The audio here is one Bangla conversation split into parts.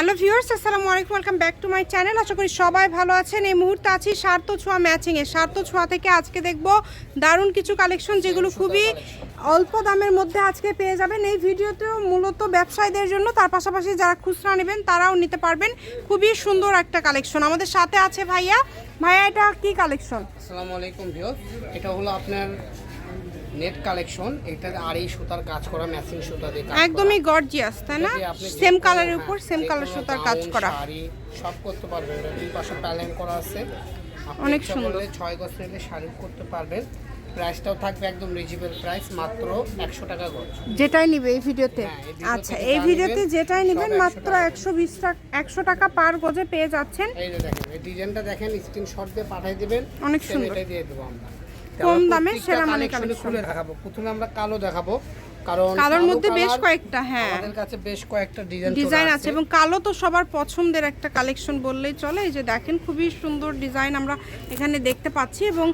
হ্যালো ভিউয়ার্স, আসসালামু আলাইকুম, welcome back to my channel. আশা করি সবাই ভালো আছেন। এই মুহূর্তে আছি সার্থ ছোঁয়া ম্যাচিংয়ে। সার্থ ছোঁয়া থেকে আজকে দেখব দারুণ কিছু কালেকশন যেগুলো খুবই অল্প দামের মধ্যে আজকে পেয়ে যাবেন। এই ভিডিওতেও মূলত ব্যবসায়ীদের জন্য, তার পাশাপাশি যারা খুচরা নেবেন, তারাও নিতে পারবেন। খুবই সুন্দর একটা কালেকশন। আমাদের সাথে আছে ভাইয়া। ভাইয়া, এটা কি কালেকশন? আসসালামু আলাইকুম ভিউয়ার এটা হলো আপনার নেট কালেকশন এটা আর এই সুতার কাজ করা ম্যাচিং সুতা দিয়ে। একদমই গর্জিয়াস তাই না? সেম কালারের হ্যাঁ, উপর সেম কালার সুতার কাজ করা। শাড়ি সব করতে পারবেন। দুই পাশে প্যালেন করা আছে। অনেক সুন্দর। ছয় গজ নিলে শাড়ি করতে পারবেন। প্রাইসটাও থাকবে একদম রিজনেবল প্রাইস মাত্র একশো টাকা গজ। যেটাই নিবে এই ভিডিওতে। আচ্ছা এই ভিডিওতে যেটাই সব নেবেন মাত্র টাকা। একশো বিশ টাকা একশো টাকা পার গজে পেয়ে যাচ্ছেন। এই দেখেন এই ডিজাইনটা দেখেন স্ক্রিনশট দিয়ে পাঠিয়ে দিবেন অনেক সুন্দর। দিয়ে দেবো আমরা। কম দামে সেরা collection। খুলে দেখাবো প্রথমে আমরা কালো দেখাবো কারণ কালোর মধ্যে বেশ কয়েকটা হ্যাঁ। আমাদের কাছে বেশ কয়েকটা ডিজাইন ডিজাইন আছে এবং কালো তো সবার পছন্দের একটা কালেকশন বললেই চলে। এই যে দেখেন খুবই সুন্দর ডিজাইন আমরা এখানে দেখতে পাচ্ছি এবং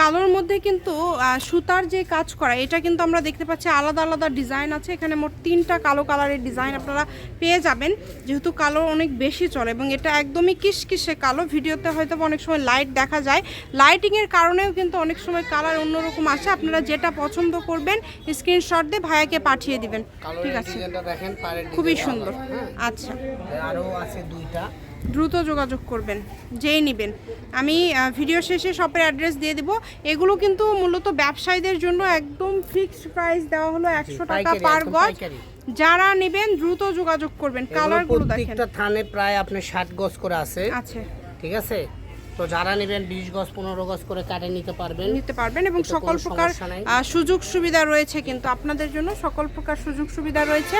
কালোর মধ্যে কিন্তু সুতার যে কাজ করা এটা কিন্তু আমরা দেখতে পাচ্ছি আলাদা আলাদা ডিজাইন আছে। এখানে মোট তিনটা কালো কালারের ডিজাইন আপনারা পেয়ে যাবেন যেহেতু কালো অনেক বেশি চলে এবং এটা একদমই কিসকিসে কালো। ভিডিওতে হয়তো অনেক সময় লাইট দেখা যায়। লাইটিংয়ের কারণেও কিন্তু অনেক সময় কালার অন্যরকম আসে। আপনারা যেটা পছন্দ করবেন স্ক্রিনশট দিয়ে ভাইয়াকে পাঠিয়ে দিবেন। ঠিক আছে। খুবই সুন্দর। হ্যাঁ। আচ্ছা। আরও আছে দুইটা। দ্রুত যোগাযোগ করবেন যেই নেবেন। আমি ভিডিও শেষে শপের অ্যাড্রেস দিয়ে দিব। এগুলো কিন্তু মূলত ব্যবসায়ীদের জন্য একদম ফিক্সড প্রাইস দেওয়া হলো একশো টাকা পার গজ। যারা নেবেন দ্রুত যোগাযোগ করবেন। কালারগুলো দেখেন। থানে প্রায় আপনার ষাট গজ করে আছে। আছে। ঠিক আছে? তো যারা নেবেন বিশ গজ পনেরো গজ করে কাটে নিতে পারবেন। নিতে পারবেন এবং সকল প্রকার সুযোগ সুবিধা রয়েছে কিন্তু আপনাদের জন্য সকল প্রকার সুযোগ সুবিধা রয়েছে।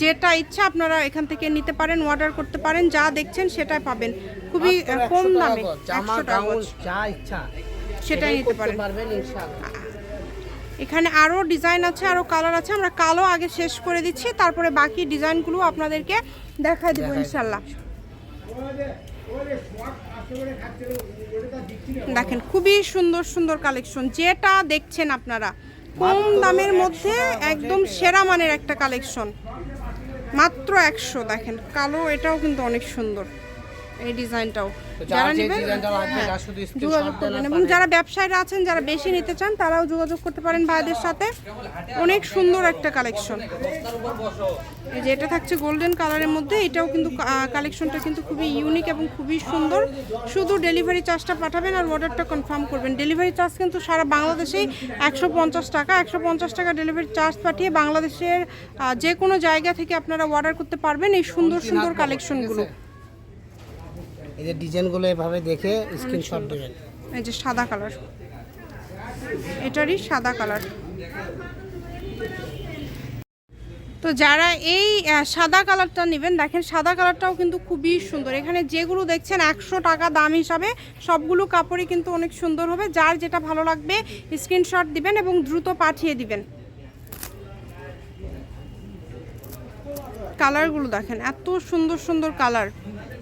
যেটা ইচ্ছা আপনারা এখান থেকে নিতে পারেন অর্ডার করতে পারেন যা দেখছেন সেটাই পাবেন। খুবই কম 100 দামে একশো টাকা যা ইচ্ছা। সেটাই নিতে পারেন। পারবেন এখানে আরও ডিজাইন আছে আরও কালার আছে আমরা কালো আগে শেষ করে দিচ্ছি তারপরে বাকি ডিজাইনগুলো আপনাদেরকে দেখা দিব ইনশাল্লাহ দেখেন খুবই সুন্দর সুন্দর কালেকশন যেটা দেখছেন আপনারা কম দামের মধ্যে একদম সেরা মানের একটা কালেকশন মাত্র একশো দেখেন কালো এটাও কিন্তু অনেক সুন্দর। এই ডিজাইনটাও। যারা নেবেন হ্যাঁ, যোগাযোগ করবেন এবং যারা ব্যবসায়ীরা আছেন যারা বেশি নিতে চান তারাও যোগাযোগ করতে পারেন ভাইদের সাথে। অনেক সুন্দর একটা কালেকশন এই যে এটা থাকছে গোল্ডেন কালারের মধ্যে এটাও কিন্তু কালেকশনটা কিন্তু খুবই ইউনিক এবং খুবই সুন্দর। শুধু ডেলিভারি চার্জটা পাঠাবেন আর অর্ডারটা কনফার্ম করবেন। ডেলিভারি চার্জ কিন্তু সারা বাংলাদেশেই একশো পঞ্চাশ টাকা। একশো পঞ্চাশ টাকা ডেলিভারি চার্জ পাঠিয়ে বাংলাদেশের যে কোনো জায়গা থেকে আপনারা অর্ডার করতে পারবেন এই সুন্দর সুন্দর কালেকশনগুলো এই যে ডিজাইনগুলো এভাবে দেখে স্ক্রিনশট দেবেন। এই যে সাদা কালার এটারই সাদা কালার তো যারা এই সাদা কালারটা নেবেন দেখেন সাদা কালারটাও কিন্তু খুবই সুন্দর। এখানে যেগুলো দেখছেন একশো টাকা দাম হিসাবে সবগুলো কাপড়ই কিন্তু অনেক সুন্দর হবে। যার যেটা ভালো লাগবে স্ক্রিনশট দিবেন এবং দ্রুত পাঠিয়ে দিবেন। কালারগুলো দেখেন এত সুন্দর সুন্দর কালার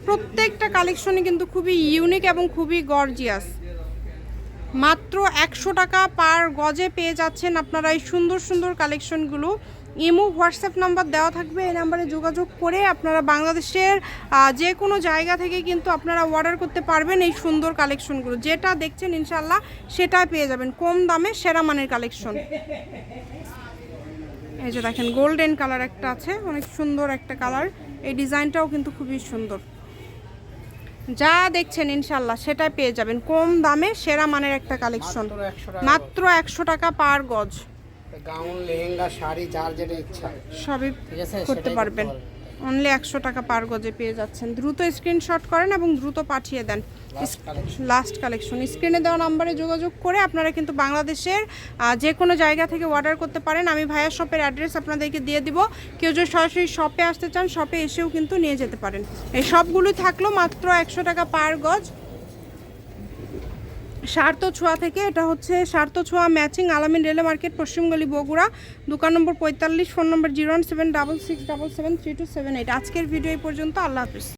প্রত্যেকটা কালেকশনই কিন্তু খুবই ইউনিক এবং খুবই গর্জিয়াস মাত্র একশো টাকা পার গজে পেয়ে যাচ্ছেন আপনারা এই সুন্দর সুন্দর কালেকশনগুলো ইমো, হোয়াটসঅ্যাপ নাম্বার দেওয়া থাকবে, এই নাম্বারে যোগাযোগ করে আপনারা বাংলাদেশের যে কোনো জায়গা থেকে কিন্তু আপনারা অর্ডার করতে পারবেন এই সুন্দর কালেকশনগুলো যেটা দেখছেন ইনশাল্লাহ সেটাই পেয়ে যাবেন, কম দামে সেরা মানের কালেকশন এই যে দেখেন গোল্ডেন কালার একটা আছে, অনেক সুন্দর একটা কালার এই ডিজাইনটাও কিন্তু খুবই সুন্দর। যা দেখছেন ইনশাল্লাহ সেটাই পেয়ে যাবেন। কম দামে সেরা মানের একটা কালেকশন মাত্র একশো টাকা। মাত্র একশো টাকা পার গজ। গাউন লেহেঙ্গা শাড়ি যার যেটা ইচ্ছা। সবই করতে পারবেন। অনলি একশো টাকা পার গজে পেয়ে যাচ্ছেন। দ্রুত স্ক্রিনশট করেন এবং দ্রুত পাঠিয়ে দেন। লাস্ট কালেকশন স্ক্রিনে দেওয়া নাম্বারে যোগাযোগ করে আপনারা কিন্তু বাংলাদেশের যে কোনো জায়গা থেকে অর্ডার করতে পারেন। আমি ভাইয়া শপের অ্যাড্রেস আপনাদেরকে দিয়ে দিব। কেউ যদি সরাসরি শপে আসতে চান শপে এসেও কিন্তু নিয়ে যেতে পারেন। এই সবগুলো থাকল মাত্র একশো টাকা পার গজ। সার্থ ছোঁয়া থেকে, এটা হচ্ছে সার্থ ছোঁয়া ম্যাচিং আলামিন রেলে মার্কেট পশ্চিমগলি বগুড়া, দোকান নম্বর পঁয়তাল্লিশ, ফোন নম্বর zero one seven double six double seven three two seven eight. আজকের ভিডিও এই পর্যন্ত, আল্লাহ হাফিজ।